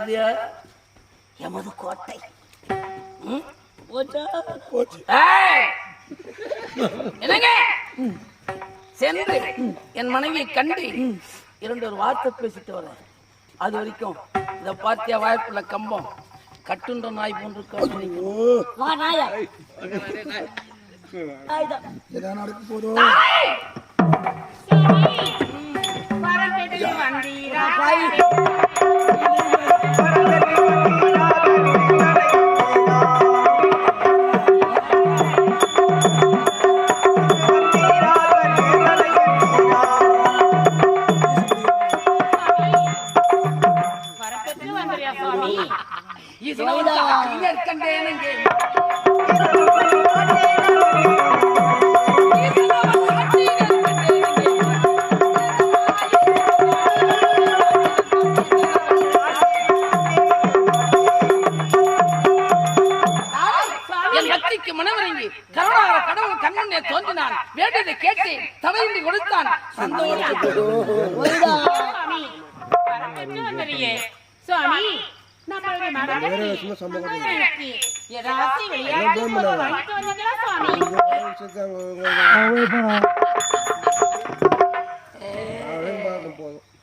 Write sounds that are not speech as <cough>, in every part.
பாத்தியா எமது கோட்டை! என்னங்க? சென்று என் மனைவியை கண்டு இரண்டு ஒரு வார்த்தை பேசிட்டு வரேன். அது வரைக்கும் இத பார்த்தியா வாய்ப்புள்ள கம்பம்? கட்டுன்ற நாய் போன்று நடக்க போதோ? வரப்பெற்று சுவாமி கண்டேனங்கே என் பக்திக்கு மனமிறங்கி கருணாகர கடவுள் கண்முன்னே தோன்றினான் வேண்டியதை கேட்டேன் தடையின்றி கொடுத்தான். சுவாமி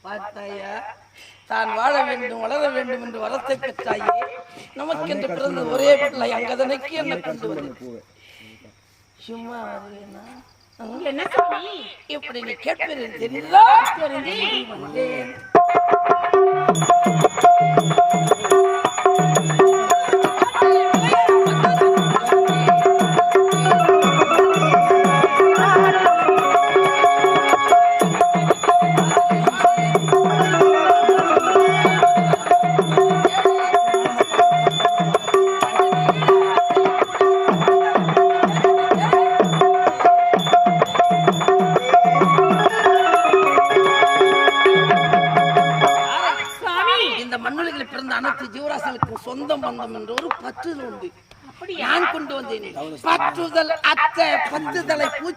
பார்த்தாயா தான் வாழ வேண்டும் வளர வேண்டும் என்று வரத்தை பெற்றாயே. நமக்கு என்று பிறந்த ஒரே பிள்ளை அங்கதனைக்கு என்ன கொண்டு வந்து சும்மா வருவேனா? என்ன சுவாமி இப்படி நீ கேட்பது தெரியுதா? தெரிஞ்சு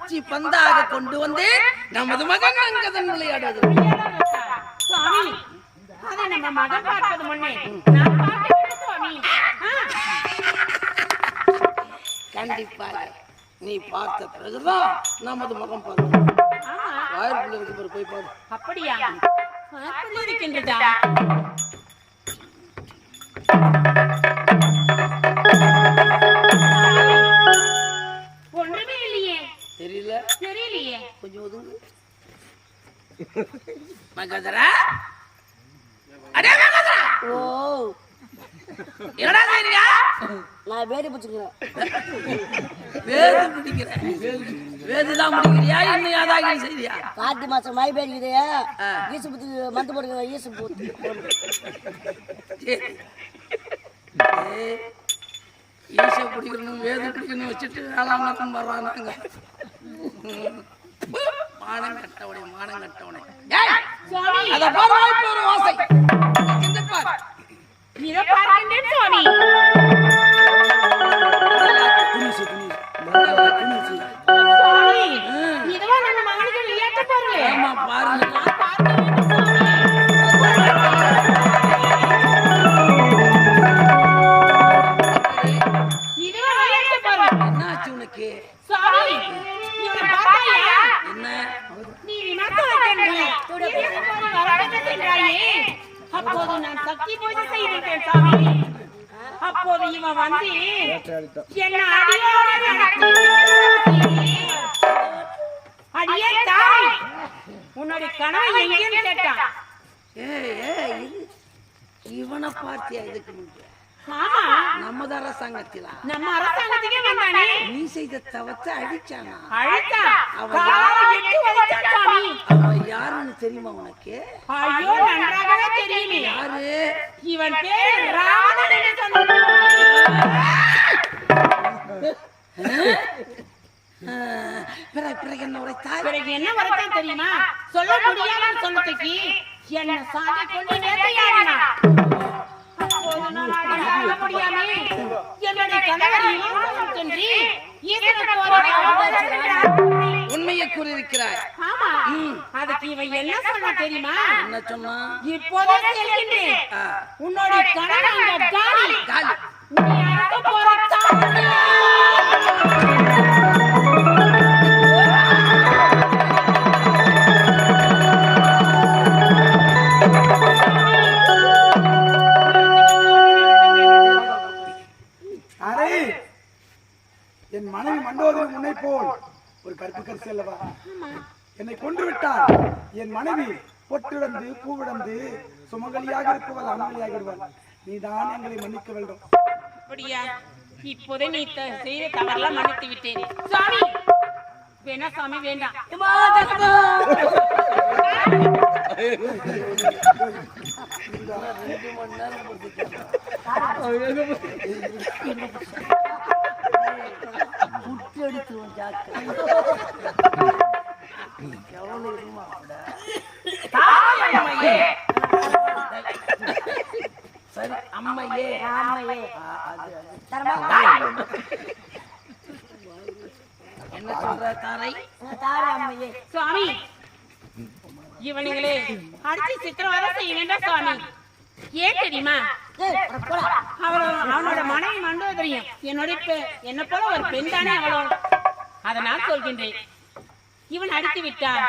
பூச்சி பந்தாக கொண்டு வந்தேன் நமது மகன் அங்கதன் விளையாடுவது. சுவாமி அதை நம்ம மகன் பார்ப்பது முன்னே நான் பார்க்க வேண்டும் சுவாமி. ஆ, கண்டிப்பாக நீ பார்த்த பிறகுதான் நமது மகன் பார்க்கணும் ஆமா வாய்ப்புள்ள இருக்கு பாரு, போய் பாரு. அப்படியா? இருக்கின்றதா? தெரியல. தெரியலையே. கொஞ்சம் ஒதுங்கு. <laughs> மகதரா அடே மகதரா ஓ. என்னடா செய்றியா நான் வேடி பிடிச்சிக்கிறேன். வேது பிடிக்கிறேன். வேதுதான் பிடிக்கிறியா? இன்னும் அதாக செய்றியா? கார்த்தி மாசம் பெய்யுது. ஆ. ஈசு புத்து மந்து போடுங்க ஈசு புத்து ஈச பிடிக்கணும் வேது பிடிக்கணும் வச்சுட்டு வேளாண் வர்றானாங்க மானம் கட்டவனே மானம் கட்டவனே. ஏய், சுவாமி! அத பாரு வாய்ப்பு ஒரு வாசை இங்க பாரு. இதை பார்க்கின்றேன் சுவாமி. இதுவா நம்ம மகனுக்கு விளையாட்டு பொருள் ஆமா பாருங்க. சாமி. அப்போது இவன் வந்து என்ன அடியே தாய். உன்னுடைய கனவு எங்கேன்னு கேட்டான். இவனை பார்த்தியா இதுக்கு நமது அரசாங்கத்திலா. நம்ம அரசாங்கத்துக்கே வந்தானே. நீ செய்த தவத்தை வலித்தான் சாமி. அவன் யாருன்னு தெரியுமா உனக்கு? ஐயோ நன்றாகவே தெரியுமே. யாரு? இவன் பேர் ராவணன் என்று சொன்னான். பிறகு பிறகு என்ன உரைத்தாய்? பிறகு என்ன வரத்தான் தெரியுமா? சொல்ல முடியாமல் சொன்னதுக்கு என்ன சாதி கொண்டு அடங்க முடியாமல் என்னுடைய கணவர் இளவரசன் சென்று ஈசனுக்கு ஒரு அவதாரம் உண்மையை கூறியிருக்கிறாய். ஆமா. அதுக்கு இவன் என்ன சொன்னா தெரியுமா? என்ன சொன்னா? இப்போதே செல்கின்றேன். உன்னோட கணவர் அங்க காலி காலி நீ அங்க போற தாத்தா. மனைவி மண்டோதரி முன்னை போல். ஒரு கருப்பு கரிசி அல்லவா? என்னை கொன்று விட்டால் என் மனைவி பொட்டிழந்து பூவிழந்து சுமங்கலியாக இருப்பவள் அமங்கலியாக இருவாள் நீதான் எங்களை மன்னிக்க வேண்டும். அப்படியா? இப்போதே நீ செய்த தவறெல்லாம் மன்னித்து விட்டேன். சாமி! வேணா சாமி வேண்டாம். <laughs> புட்டு எடுத்துருவோம் ஜாக்கு அம்மையே சரி அம்மையே. ஆமையே என்ன சொல்ற தாரை? தாரே அம்மையே. சுவாமி இவனுங்களே அடிச்சு சித்திரவதை செய்ய வேண்டாம் சுவாமி. ஏன் தெரியுமா. அவளோ அவனோட மனைவி மண்டோதரியும் என்னோட என்ன போல ஒரு பெண் தானே அவளோ அதனால் சொல்கின்றேன். இவன் அடித்து விட்டான்.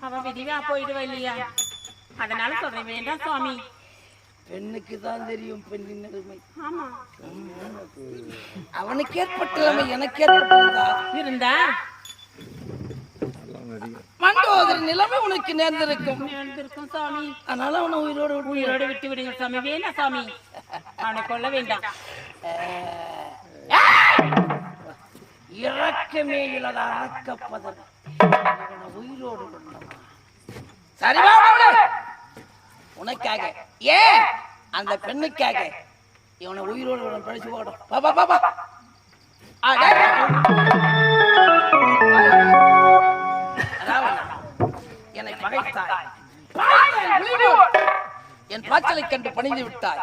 அவன் விதிவா போயிடுவா இல்லையா? அதனால சொல்றேன் வேண்டாம் சுவாமி. பெண்ணுக்கு தான் தெரியும் பெண்ணின் ஆமா. அவனுக்கு ஏற்பட்டமை எனக்கு ஏற்பட்டிருந்தா. இருந்தா? மண்டோதரி நிலைமை உனக்கு நேர்ந்திருக்கும். இருக்கும் சாமி. அதனால அவனை உயிரோடு உயிரோடு விட்டு விடுங்க சாமி. வேண்டாம் சாமி. அவனை கொல்ல வேண்டாம். இறக்கமே இல்லாத அறக்கப்பதன் உயிரோடு விடணும் சரி வா, வா, வா. உனக்காக. ஏன் அந்த பெண்ணுக்காக. இவனை உயிரோடு பழிச்சு போடும் பா பா பா பா ஆ, பகைத்தாய். என் பாய்ச்சலை கண்டு பணிந்து விட்டாய்.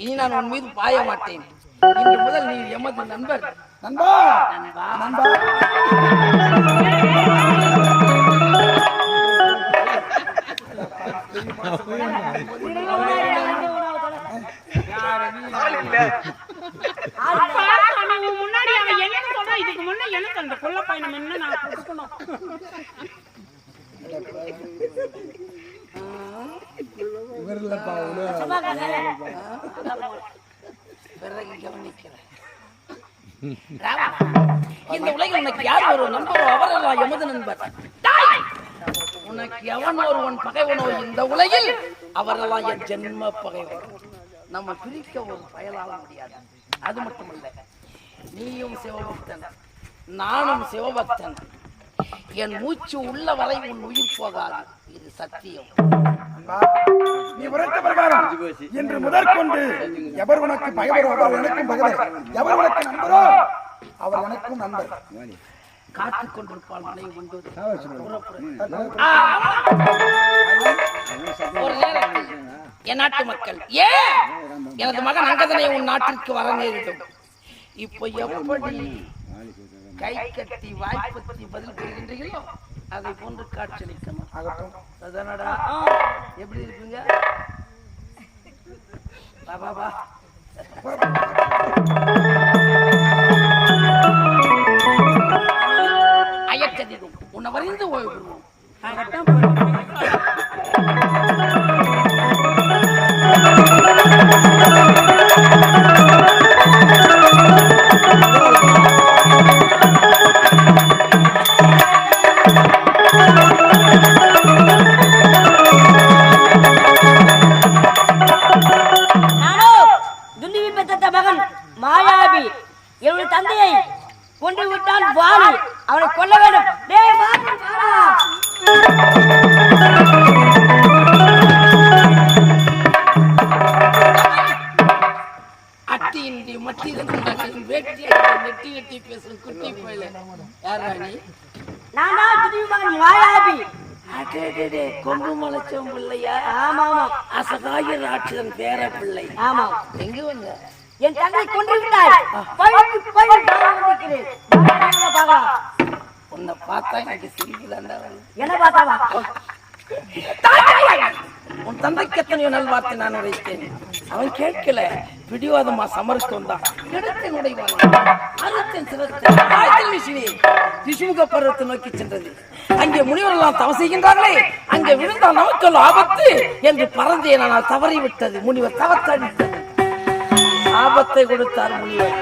இனி நான் உன் மீது பாய மாட்டேன். இன்று முதல் நீ எமது நண்பர். நண்பா! முன்னாடி அவன் என்னன்னு சொல்றான் இதுக்கு முன்ன எனக்கு அந்த கொல்ல பயணம் என்ன நான் கொடுக்கணும். பிறகு கவனிக்கிறேன் இந்த உலகில் உனக்கு யார் ஒரு நண்பரோ அவரெல்லாம் எமது நண்பர் உனக்கு எவன் ஒருவன் பகைவனோ இந்த உலகில் அவரெல்லாம் என் ஜென்ம பகைவன் நம்ம பிரிக்க ஒரு பயலாக முடியாது அது மட்டுமல்ல நீயும் சிவபக்தன் நானும் சிவபக்தன். என் மூச்சு உள்ள வரை உன் உயிர் போகாது. சத்தியம். நீ உரைத்த பிரகாரம் இன்று முதற்கொண்டு எவர் உனக்கு பகைவரோ அவர் எனக்கும் பகைவர் எவர் உனக்கு நண்பரோ அவர் எனக்கும் நண்பர். காத்துக் கொண்டிருப்பாள் மனைவி கொண்டு ஒரு நேரத்தில் என் நாட்டு மக்கள் ஏன் எனது மகன் அங்கதனை உன் நாட்டிற்கு வர நேரிடும். இப்போ எப்படி கை கட்டி வாய்ப்பத்தி பதில் பெறுகின்றீர்களோ அதை போன்று காட்சியளிக்கணும். ஆகட்டும் அதனடா எப்படி உன்னை வரைந்து ஓய்வு பெறுவோம் ஆகட்டும், பிடிவாதமா சமருக்கு தான் இடத்தை நுழைவான் அறுத்தன் சிரத்தன் ஆய்தல் மிஷினி திசுமுக பருவத்தை நோக்கி சென்றது. அங்கே முனிவரெல்லாம் தவம் செய்கின்றார்களே. அங்கே விழுந்தால் நமக்கு ஆபத்து என்று பறந்தேன் நான் தவறி விட்டது முனிவர் தவத்தடித்தது ஆபத்தை கொடுத்தார் முனிவர்.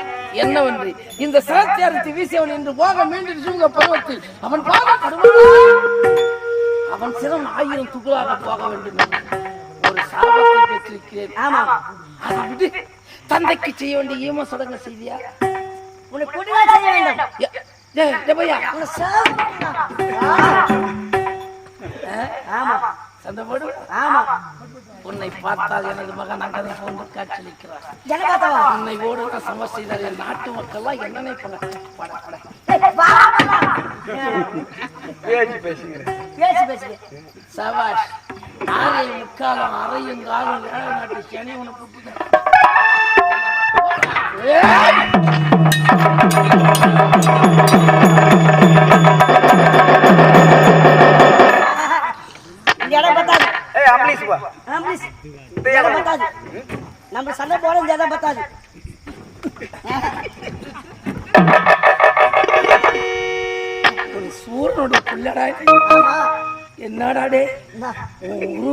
என்னவென்று இந்த சிரத்தை அறுத்து வீசியவன் என்று போக மீண்டும் திசுமுக பருவத்தில் அவன் பாதப்படுவான் அவன் சிரம் ஆயிரம் துகளாக போக வேண்டும் என்று ஒரு சாபத்தை பெற்றிருக்கிறேன். ஆமா. தந்தைக்கு செய்ய வேண்டிய ஈம சடங்கு செய்தியா? உன்னை கொண்டுதான் செய்ய வேண்டும் உன்னை சாவு. ஆ. ஆமா. சண்டை போடு ஆமா. உன்னை பார்த்தால் எனது மகன் அங்கதை போன்று காட்சியளிக்கிறார். உன்னை ஓடுற சமர் செய்தார் என் நாட்டு மக்கள்லாம் என்னனை பண்ண பட பட. ஏய், வா, வா, வா. பேச்சு பேசுகிறேன் பேசு பேசு சபாஷ். ஆரை முக்காலம் அறையும் காலம் வேலை நாட்டு சனி உனக்கு புட்டுதான்.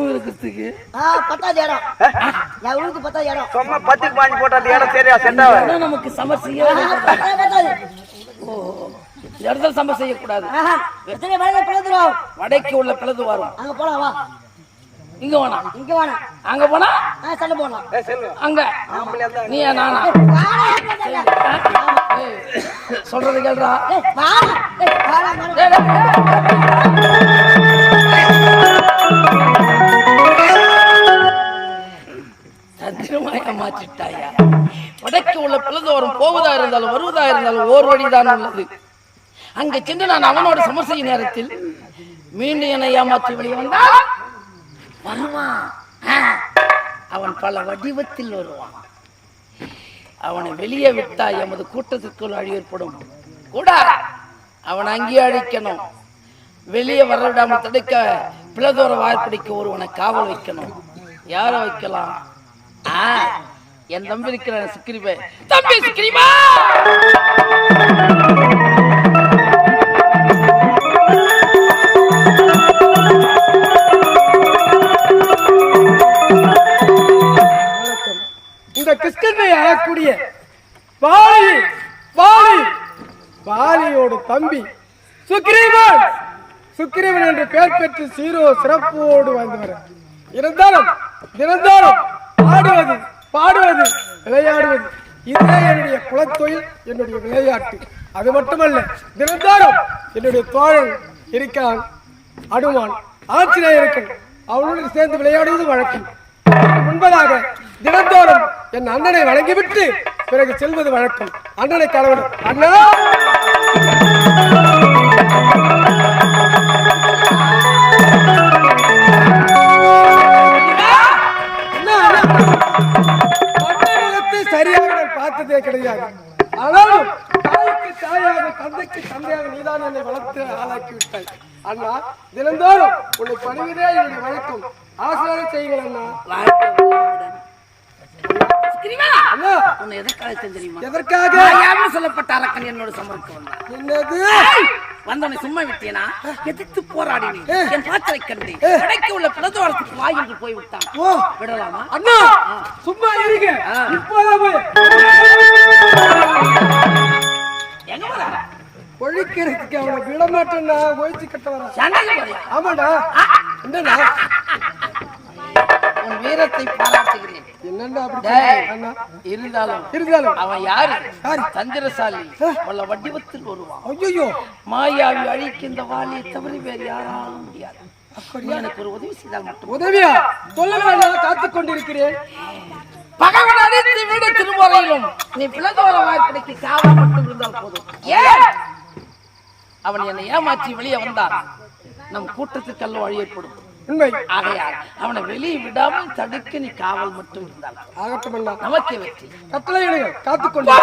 இருக்கிறதுக்கு ஆ, பத்தாது இடம். என் ஊருக்கு பத்தாது இடம். சும்மா பத்துக்கு பாஞ்சு போட்டா அந்த இடம் சரியா செட் ஆகாது இடம் நமக்கு சமர் செய்ய ஓ இந்த இடத்துல சமர் செய்யக்கூடாது. எத்தனை பிளந்துரும் வடக்கு உள்ள பிளது வரும் அங்க போலாம் வா. இங்க வேணாம் இங்க வேணாம் அங்க போனா? சண்டை போடலாம். செல்வம் அங்க. நீ நானா? சொல்றது கேள்றா ஏய், மாற்றிட்டாயா வடக்கு உள்ள பிளதோரம் போவதா இருந்தாலும் வருவதா இருந்தாலும் ஓர் வழிதான் உள்ளது. அங்க சென்று நான் அவனோட சமர்செய்ய நேரத்தில் மீண்டும் என்னை ஏமாற்றி வெளியே வந்தால் வருவான் அவன் பல வடிவத்தில் வருவான். அவனை வெளியே விட்டா எமது கூட்டத்திற்குள் அழி ஏற்படும் கூட அவன் அங்கேயே அழிக்கணும். வெளியே வர விடாமல் தடுக்க பிளதோர வாய்ப்பிடிக்க ஒருவனை காவல் வைக்கணும். யாரை வைக்கலாம்? என் தம்பி இருக்கிற சிக்கிரிபே தம்பி சிக்கிரிமா? இந்த கிருஷ்ணனை அழக்கூடிய பாலி பாலி பாலியோட தம்பி சுக்ரீவன் சுக்ரீவன் என்று பெயர் பெற்று சீரோ சிறப்போடு வந்தவர் இருந்தாலும் இருந்தாலும் ஆடுவது பாடுவது விளையாடுவது. இதுவே என்னுடைய குலத்தொழில் என்னுடைய விளையாட்டு. அது மட்டுமல்ல தினந்தோறும் என்னுடைய தோழன் இருக்கான் அனுமான் ஆஞ்சநேயர் இருக்கான் அவனோடு சேர்ந்து விளையாடுவது வழக்கம். முன்பதாக தினந்தோறும் என் அண்ணனை வழங்கிவிட்டு பிறகு செல்வது வழக்கம். அண்ணனை கலவரம் அண்ணா, என்று போய் விட்டான். ஓ. விடலாமா? அண்ணா சும்மா இருங்க. இப்போதான் போய். எங்க வர ஒழிக்கிறதுக்கு அவனை விட மாட்டேன்னா ஒழிச்சு கட்ட வர. ஆமாடா. என்னடா? உன் வீரத்தை பாராட்டுகிறேன். இருந்தாலும் இருந்தாலும். அவன் யாரு? தந்திரசாலி உள்ள வடிவத்தில் வருவான். ஐயோ மாயாவி அழிக்கின்ற வாலியை தவிர வேறு யாராலும் முடியாது. எனக்கு ஒரு உதவி செய்தால் மட்டும். உதவியா? சொல்லுங்க காத்துக் கொண்டிருக்கிறேன். பகவன் அனைத்து வீடு திருமுறையிலும் நீ பிளதோர வாய்ப்படைக்கு காவல் மட்டும் இருந்தால் போதும். ஏன்? அவன் என்னை ஏமாற்றி வெளியே வந்தான் நம் கூட்டத்துக்கு அல்ல வழி ஏற்படும். உண்மை. ஆகையால் அவனை வெளியே விடாமல் தடுக்க நீ காவல் மட்டும் இருந்தால். ஆகட்டும் நமக்கே வெற்றி. கட்டளை காத்துக்கொண்டு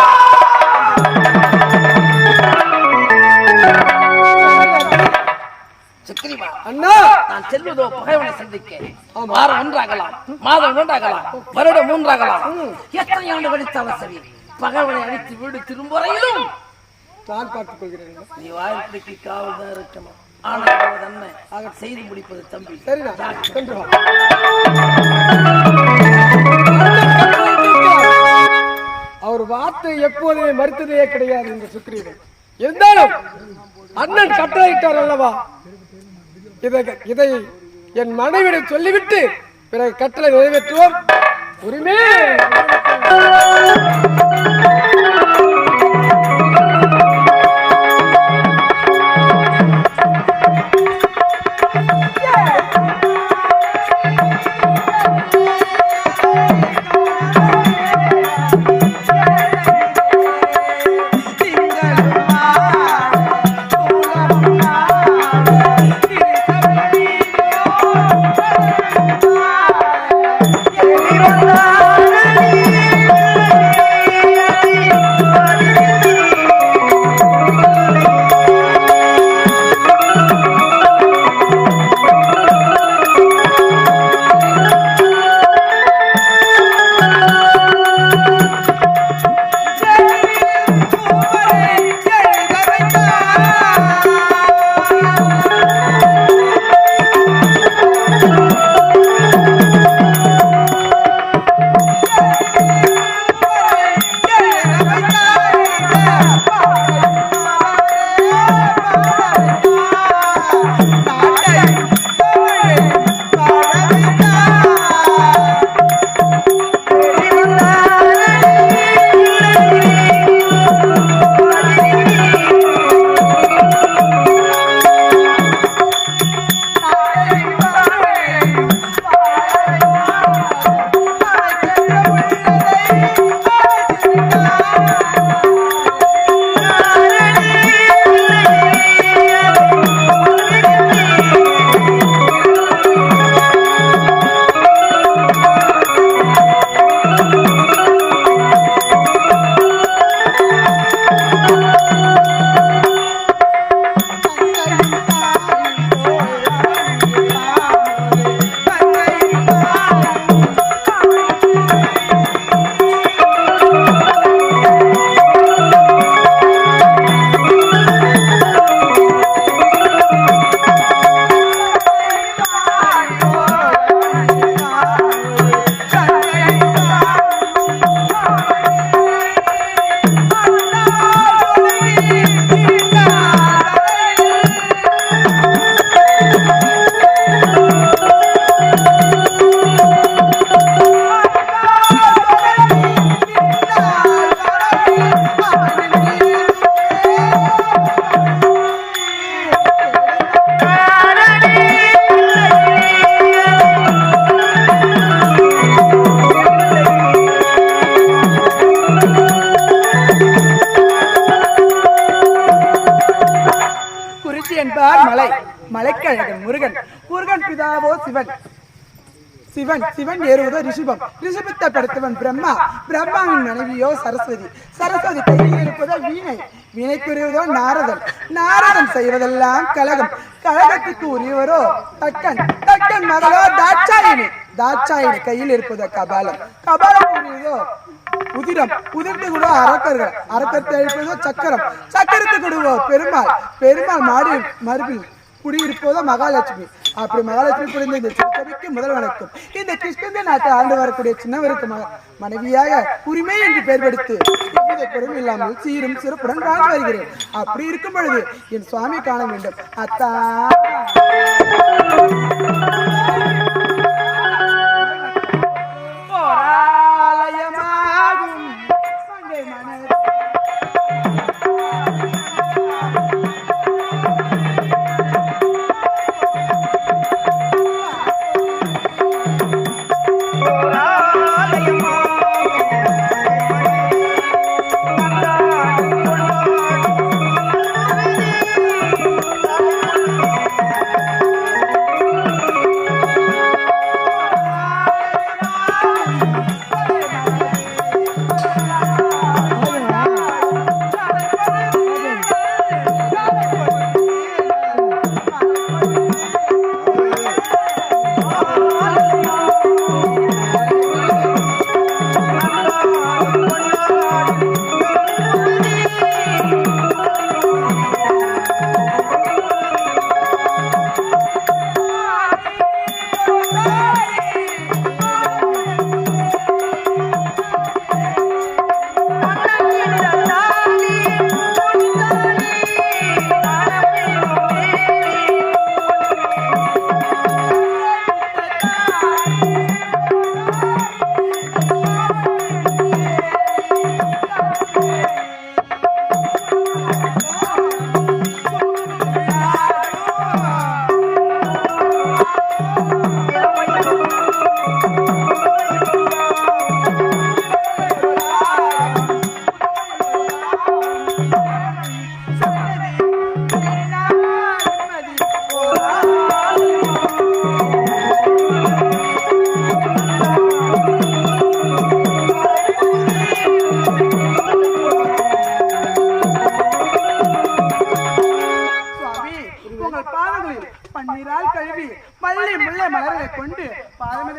சக்கரிவா அண்ணா! நான் செல்வதோ பகைவனை சந்திக்க. வாரம் ஒன்றாகலாம் மாதம் ஒன்றாகலாம் வருடம் மூன்றாகலாம். எத்தனை ஆண்டு கழித்தாலும் சரி பகைவனை அழித்து வீடு திரும்ப வரையிலும். நான் பார்த்துக் கொள்கிறேன். நீ வாய்ப்பிடிக்கு காவல் தான் இருக்கணும். ஆனால் அண்ணன் செய்து முடிப்பது தம்பி. வா. அவர் வார்த்தை எப்போதுமே மறுத்ததே கிடையாது இந்த சுக்ரீவன் இருந்தாலும் அண்ணன் கட்டளையிட்டார் அல்லவா? இதை இதை என் மனைவிடம் சொல்லிவிட்டு பிறகு கட்டளை நிறைவேற்றுவோம். உரிமை! ஏதோ ரிஷிபம். ரிஷிபத்தை படுத்தவன் பிரம்மா. பிரம்மாவின் மனைவியோ சரஸ்வதி. சரஸ்வதி கையில் இருப்பதோ வீணை. வீணைக்குரியவதோ நாரதன். நாரதன் செய்வதெல்லாம் கலகம் கழகத்துக்கு உரியவரோ தக்கன். தக்கன் மகளோ தாட்சாயினி. தாட்சாயினி கையில் இருப்பதோ கபாலம். கபாலம் உரியதோ உதிரம். உதிர்ந்து கூட அரக்கர்கள். அரக்கத்தை அழிப்பதோ சக்கரம். சக்கரத்துக்கு கொடுவோ பெருமாள். பெருமாள் மாடி மறுபில் குடியிருப்பதோ மகாலட்சுமி. அப்படி மகாலட்சுமி புரிந்த இந்த சிறுசபைக்கு முதல் வணக்கம். இந்த கிருஷ்ணந்த நாட்டை ஆண்டு வரக்கூடிய சின்னவருக்கு மனைவியாக உரிமை என்று பெயர் படுத்து குறைவு இல்லாமல் சீரும் சிறப்புடன் வாழ்ந்து வருகிறேன். அப்படி இருக்கும் பொழுது என் சுவாமி காண வேண்டும். அத்தா.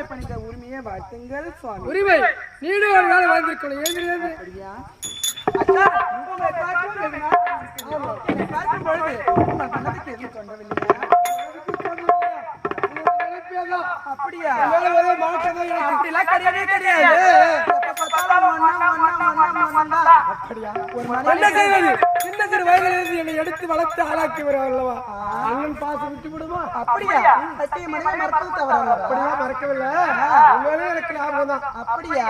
பணிந்த உரிமையை வாழ்த்துங்கள் சுவாமி. உரிமை நீடு ஒரு நாள் வாழ்ந்திருக்கணும் ஏந்திரு. ஐயா அக்கா உங்களை பார்க்கும் பொழுது உங்கள் மனதுக்கு எதுவும் தோன்றவில்லையா அப்படிலாம் கிடையவே கிடையாது. என்ன மனிதன் செய்வது? சின்ன சிறு வயதிலிருந்து என்னை எடுத்து வளர்த்து ஆளாக்கி அல்லவா? அண்ணன் பாசம் விட்டு விடுமா? அப்படியா? கட்டிய மனைவி மறப்பது தவறு? அப்படியா மறக்கவில்லை. உண்மையிலே எனக்கு ஞாபகம் தான். அப்படியா?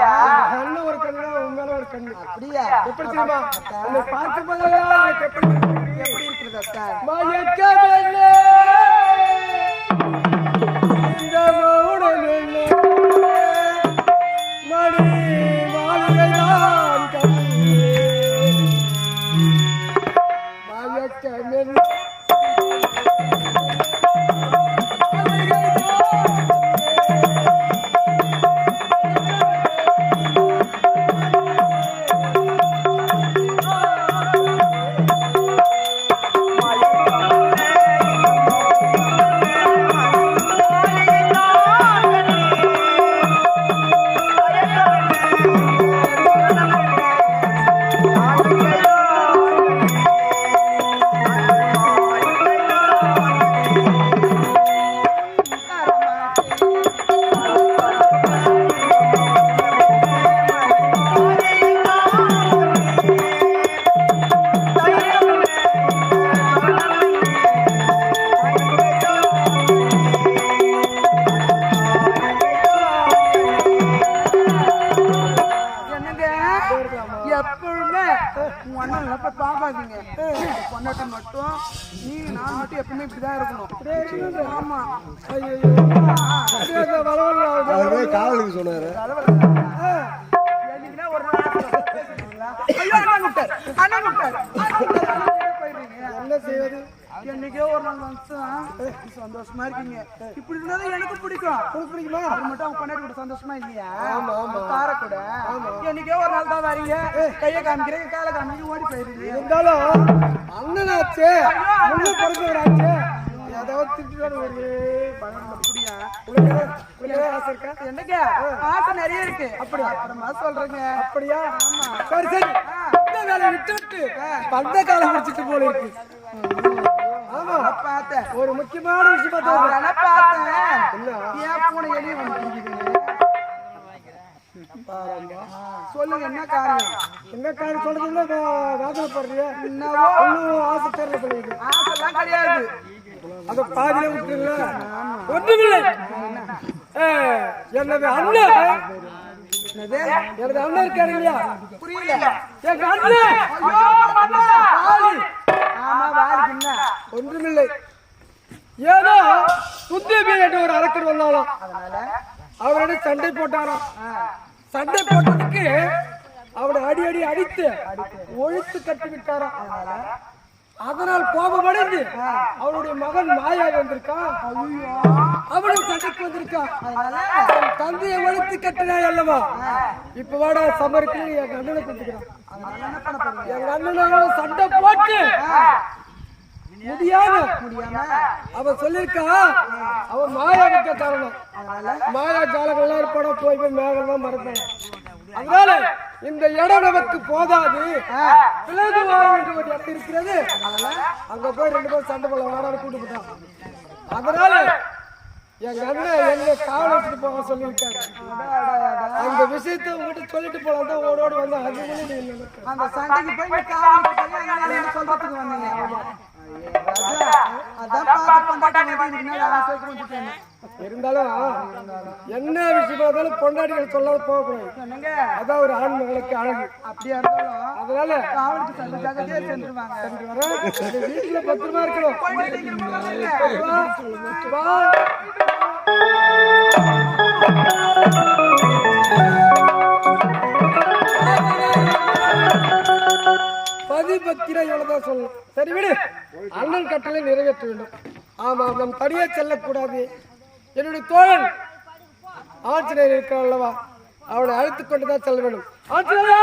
அண்ணன் ஒரு கண்ணு உண்மையில ஒரு கண்ணு. அப்படியா? எப்படி தெரியுமா? உன்னை பார்க்கும் போதெல்லாம் எப்படி இருக்கு? எப்படி இருக்கிறது கையை காமிக்கிறீங்க காலை ஓடி போயிருங்க இருந்தாலும் அண்ணனாச்சே முன்ன பிறந்தவராச்சே. ஏதாவது திட்டு ஒரே பணம் அப்படியா? உனக்கு உனக்கு ஆசை இருக்கா? என்னங்க? ஆசை நிறைய இருக்கு. அப்படி அப்புறமா சொல்றேங்க. அப்படியா? சரி சரி. வேலையை விட்டு பந்த காலம் முடிச்சிட்டு போல இருக்கு. ஆமா. பார்த்தேன். ஒரு முக்கியமான விஷயம் பார்த்தா அதெல்லாம் பார்த்தேன். ஏன் பூனை வந்து சொல்லுங்க என்ன காரியம்? என்ன காரணம் சொல்றதுல வேதனைப்படுறிய என்னவோ? ஒன்னும் ஆசை தெரியல பண்ணிட்டு ஆசைலாம் கிடையாது. அத பாதியில விட்டுல ஒன்றுமில்லை. எனது அண்ணன் என்னது? எனது அண்ணன் இருக்காரு இல்லையா? புரியல. எங்க அண்ணன். ஆமா வாலி என்ன ஒன்றுமில்லை. ஏதோ என்ற ஒரு அரக்கர் வந்தாலும் அவரோட சண்டை போட்டாராம். சண்டை போட்டதுக்கு அவனை அடி அடி அடித்து ஒழித்து கட்டி விட்டாராம் அதனால் கோபமடைந்து அவளுடைய மகன் மாயா வந்திருக்கான். அவனும் சண்டைக்கு வந்திருக்கான். தந்தையை ஒழித்து கட்டினாய் அல்லவா? இப்ப வாடா சமருக்கு என் அண்ணனை கொடுத்துக்கிறான் என் என்ன எங்க சண்டை போட்டு முடியாம முடியாம அவன் சொல்லியிருக்கான் அவன் மாயாவுக்கு காரணம். மாயா ஜாலங்கள்லாம் இருப்பான? போய் போய் மேகெல்லாம் மறப்பான். அதனால இந்த இடம் நமக்கு போதாது. ஒரு இடம் இருக்கிறது. அங்க போய் ரெண்டு பேரும் சண்டை போல வாடாடு கூட்டு போட்டான் அதனால எங்க அண்ணன் என்ன காவல் வச்சுட்டு போக சொல்லியிருக்காரு. அந்த விஷயத்தை உங்ககிட்ட சொல்லிட்டு போலாம் தான் ஓடோடி வந்து அது அந்த சண்டைக்கு போய் காவலுக்கு சொல்றதுக்கு வந்தீங்க? இருந்தாலும் என்ன விஷயமா இருந்தாலும் பொண்டாட்டிகள் சொல்லாத போகக்கூடாது அதான் ஒரு ஆண்மகளுக்கு அழகு அப்படியா இருந்தாலும் அதனால வீட்டுல பத்திரமா இருக்கணும் போயிட்டு நீங்க இவ்வளவுதான் சொல்லணும் சரி விடு. அண்ணன் கட்டளை நிறைவேற்ற வேண்டும். ஆமா நம் தனியே செல்லக்கூடாது. என்னுடைய தோழன் ஆஞ்சநேயர் இருக்கிறான் அல்லவா? அவனை அழைத்துக் கொண்டுதான் செல்ல வேண்டும். ஆஞ்சநேயா